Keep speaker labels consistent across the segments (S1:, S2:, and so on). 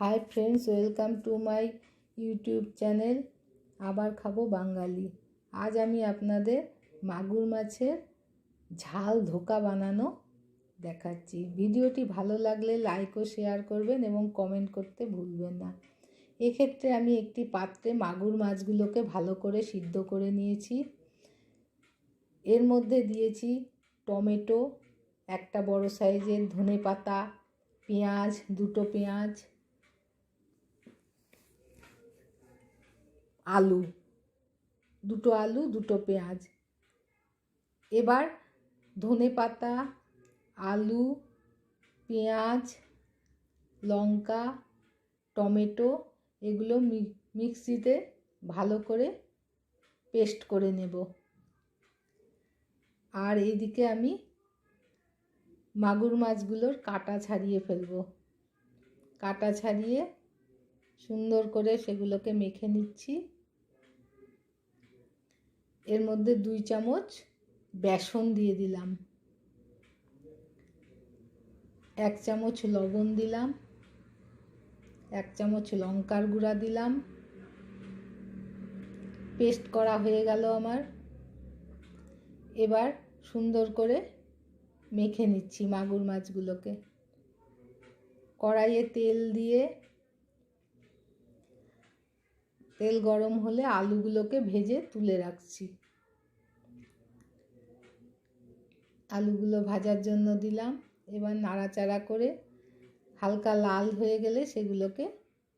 S1: Hi friends, welcome to my YouTube channel. আবার খাব বাঙালি। আজ আমি আপনাদের মাগুর মাছের ঝাল ধোকা বানানো দেখাচ্ছি। ভিডিওটি ভালো লাগলে লাইক ও শেয়ার করবেন এবং কমেন্ট করতে ভুলবেন না। এক্ষেত্রে আমি একটি পাত্রে মাগুর মাছগুলোকে ভালো করে সিদ্ধ করে নিয়েছি। এর মধ্যে দিয়েছি টমেটো, একটা বড় সাইজের ধনে পাতা পেঁয়াজ, দুটো পেঁয়াজ আলু। দুটো আলু, দুটো পেঁয়াজ। এবার ধনে পাতা, আলু, পেঁয়াজ, লঙ্কা, টমেটো এগুলো মিক্সিতে ভালো করে পেস্ট করে নেব। আর এইদিকে আমি মাগুর মাছগুলোর কাটা ছাড়িয়ে ফেলব। কাটা ছাড়িয়ে সুন্দর করে সেগুলোকে মেখে নিচ্ছি। এর মধ্যে দুই চামচ বেসন দিয়ে দিলাম। এক চামচ লবণ দিলাম। এক চামচ লঙ্কার গুঁড়া দিলাম। পেস্ট করা হয়ে গেল আমার। এবার সুন্দর করে মেখে নিচ্ছি মাগুর মাছগুলোকে। কড়াইয়ে তেল দিয়ে তেল গরম হলে আলুগুলোকে ভেজে তুলে রাখছি। আলুগুলো ভাজার জন্য দিলাম। এবার নাড়াচাড়া করে হালকা লাল হয়ে গেলে সেগুলোকে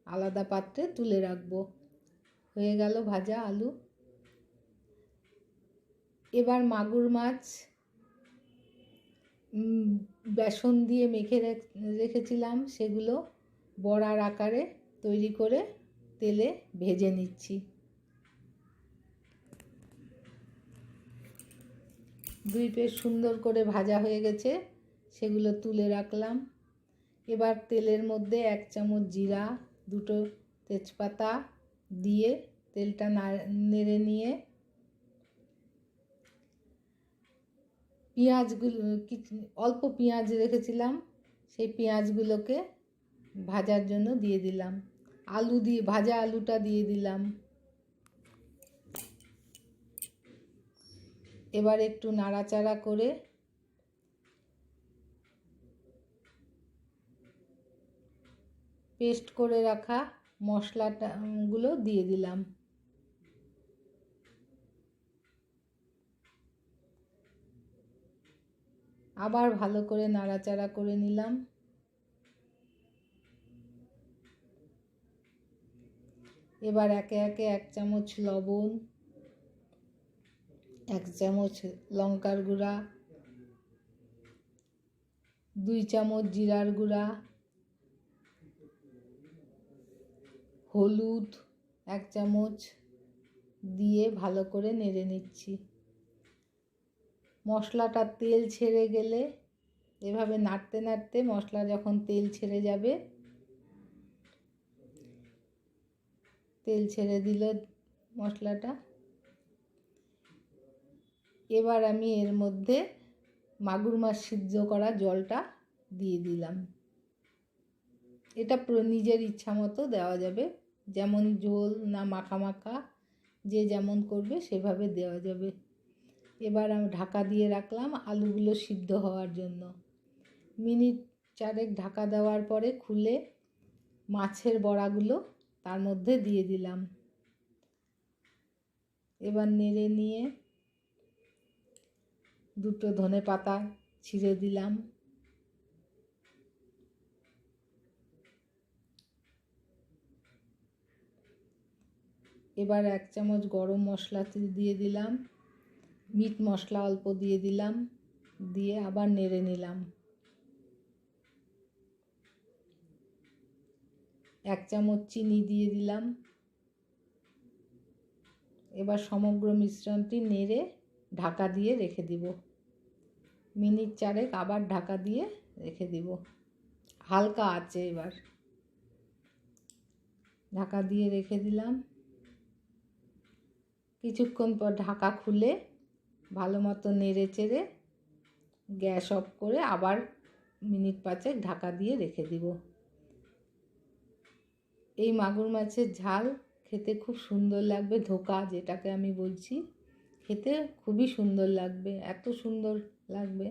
S1: আলাদা পাত্রে তুলে রাখব। হয়ে গেল ভাজা আলু। এবার মাগুর মাছ বেসন দিয়ে মেখে রেখেছিলাম। সেগুলো বড়ার আকারে তৈরি করে তেলে ভেজে নিচ্ছি। দুই পেট সুন্দর করে ভাজা হয়ে গেছে, সেগুলো তুলে রাখলাম। এবার তেলের মধ্যে এক চামচ জিরা, দুটো তেজপাতা দিয়ে তেলটা নেড়ে নিয়ে পেঁয়াজগুলো অল্প পেঁয়াজ রেখেছিলাম, সেই পেঁয়াজগুলোকে ভাজার জন্য দিয়ে দিলাম। আলু দিয়ে, ভাজা আলুটা দিয়ে দিলাম। এবার একটু নাড়াচাড়া করে পেস্ট করে রাখা মশলাটাগুলো দিয়ে দিলাম। আবার ভালো করে নাড়াচাড়া করে নিলাম। এবার একে একে এক চামচ লবণ, এক চামচ লঙ্কার গুঁড়া, দুই চামচ জিরার গুঁড়া, হলুদ এক চামচ দিয়ে ভালো করে নেড়ে নিচ্ছি। মশলাটা তেল ছেড়ে গেলে এভাবে নাড়তে নাড়তে মশলা যখন তেল ছেড়ে যাবে তেল ছেড়ে দিল মশলাটা। এবার আমি এর মধ্যে মাগুর মাছ সিদ্ধ করা জলটা দিয়ে দিলাম। এটা নিজের ইচ্ছা মতো দেওয়া যাবে। যেমন ঝোল না মাখা মাখা, যে যেমন করবে সেভাবে দেওয়া যাবে। এবার আমি ঢাকা দিয়ে রাখলাম আলুগুলো সিদ্ধ হওয়ার জন্য। মিনিট চারেক ঢাকা দেওয়ার পরে খুলে মাছের বড়াগুলো তার মধ্যে দিয়ে দিলাম। এবার নেড়ে নিয়ে দুটো ধনে পাতা ছিঁড়ে দিলাম। এবার এক চামচ গরম মশলা দিয়ে দিলাম। মিট মশলা অল্প দিয়ে দিলাম। দিয়ে আবার নেড়ে নিলাম। এক চামচ চিনি দিয়ে দিলাম। এবার সমগ্র মিশ্রণটি নেড়ে ঢাকা দিয়ে রেখে দিব। মিনিট চারেক আবার ঢাকা দিয়ে রেখে দিব। হালকা আছে এবার। ঢাকা দিয়ে রেখে দিলাম। কিছুক্ষণ পর ঢাকা খুলে ভালো মতো নেড়ে চেড়ে গ্যাস অফ করে আবার মিনিট পাঁচেক ঢাকা দিয়ে রেখে দিব। এই মাগুর মাছের ঝাল খেতে খুব সুন্দর লাগবে, ধোকা যেটাকে আমি বলছি। খেতে খুবই সুন্দর লাগবে, এত সুন্দর লাগবে।